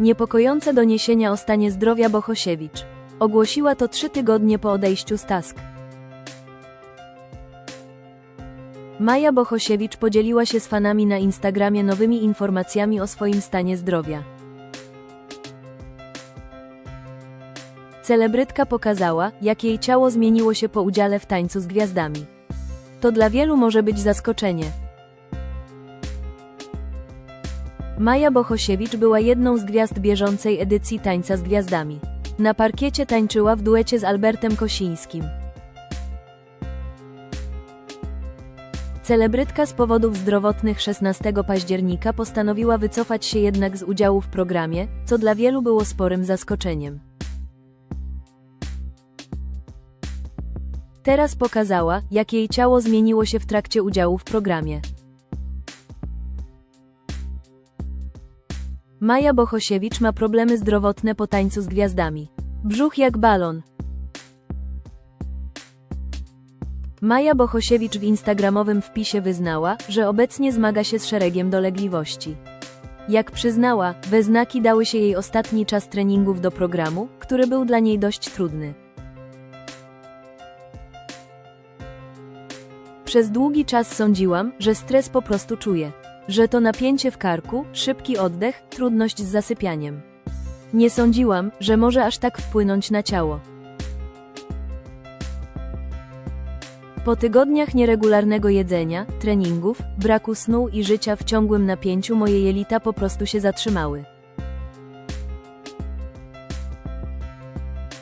Niepokojące doniesienia o stanie zdrowia Bohosiewicz. Ogłosiła to trzy tygodnie po odejściu z Task. Maja Bohosiewicz podzieliła się z fanami na Instagramie nowymi informacjami o swoim stanie zdrowia. Celebrytka pokazała, jak jej ciało zmieniło się po udziale w tańcu z gwiazdami. To dla wielu może być zaskoczenie. Maja Bohosiewicz była jedną z gwiazd bieżącej edycji Tańca z Gwiazdami. Na parkiecie tańczyła w duecie z Albertem Kosińskim. Celebrytka z powodów zdrowotnych 16 października postanowiła wycofać się jednak z udziału w programie, co dla wielu było sporym zaskoczeniem. Teraz pokazała, jak jej ciało zmieniło się w trakcie udziału w programie. Maja Bohosiewicz ma problemy zdrowotne po tańcu z gwiazdami. Brzuch jak balon. Maja Bohosiewicz w instagramowym wpisie wyznała, że obecnie zmaga się z szeregiem dolegliwości. Jak przyznała, we znaki dały się jej ostatni czas treningów do programu, który był dla niej dość trudny. Przez długi czas sądziłam, że stres po prostu czuję. Że to napięcie w karku, szybki oddech, trudność z zasypianiem. Nie sądziłam, że może aż tak wpłynąć na ciało. Po tygodniach nieregularnego jedzenia, treningów, braku snu i życia w ciągłym napięciu moje jelita po prostu się zatrzymały.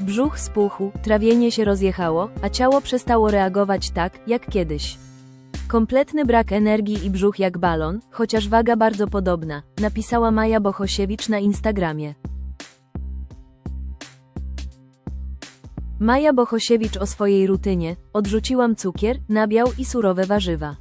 Brzuch spuchł, trawienie się rozjechało, a ciało przestało reagować tak, jak kiedyś. Kompletny brak energii i brzuch jak balon, chociaż waga bardzo podobna, napisała Maja Bohosiewicz na Instagramie. Maja Bohosiewicz o swojej rutynie, odrzuciłam cukier, nabiał i surowe warzywa.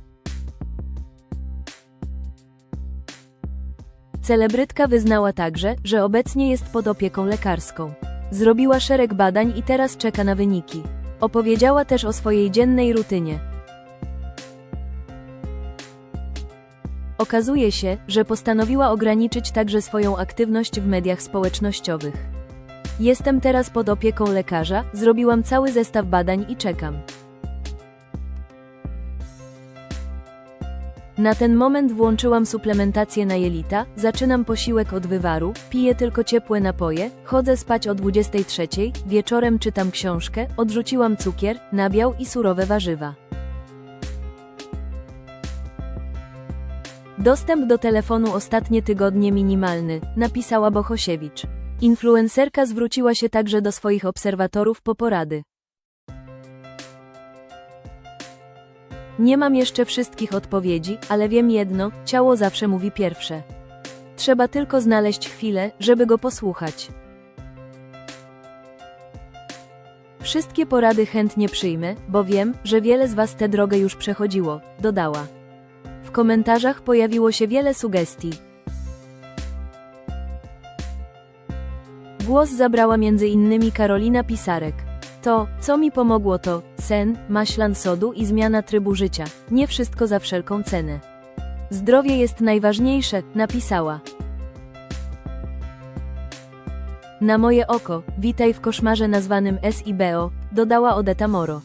Celebrytka wyznała także, że obecnie jest pod opieką lekarską. Zrobiła szereg badań i teraz czeka na wyniki. Opowiedziała też o swojej dziennej rutynie. Okazuje się, że postanowiła ograniczyć także swoją aktywność w mediach społecznościowych. Jestem teraz pod opieką lekarza, zrobiłam cały zestaw badań i czekam. Na ten moment włączyłam suplementację na jelita, zaczynam posiłek od wywaru, piję tylko ciepłe napoje, chodzę spać o 23, wieczorem czytam książkę, odrzuciłam cukier, nabiał i surowe warzywa. Dostęp do telefonu ostatnie tygodnie minimalny, napisała Bohosiewicz. Influencerka zwróciła się także do swoich obserwatorów po porady. Nie mam jeszcze wszystkich odpowiedzi, ale wiem jedno: ciało zawsze mówi pierwsze. Trzeba tylko znaleźć chwilę, żeby go posłuchać. Wszystkie porady chętnie przyjmę, bo wiem, że wiele z Was tę drogę już przechodziło, dodała. W komentarzach pojawiło się wiele sugestii. Głos zabrała innymi Karolina Pisarek. To, co mi pomogło to, sen, maślan sodu i zmiana trybu życia. Nie wszystko za wszelką cenę. Zdrowie jest najważniejsze, napisała. Na moje oko, witaj w koszmarze nazwanym SIBO, dodała Odeta Moro.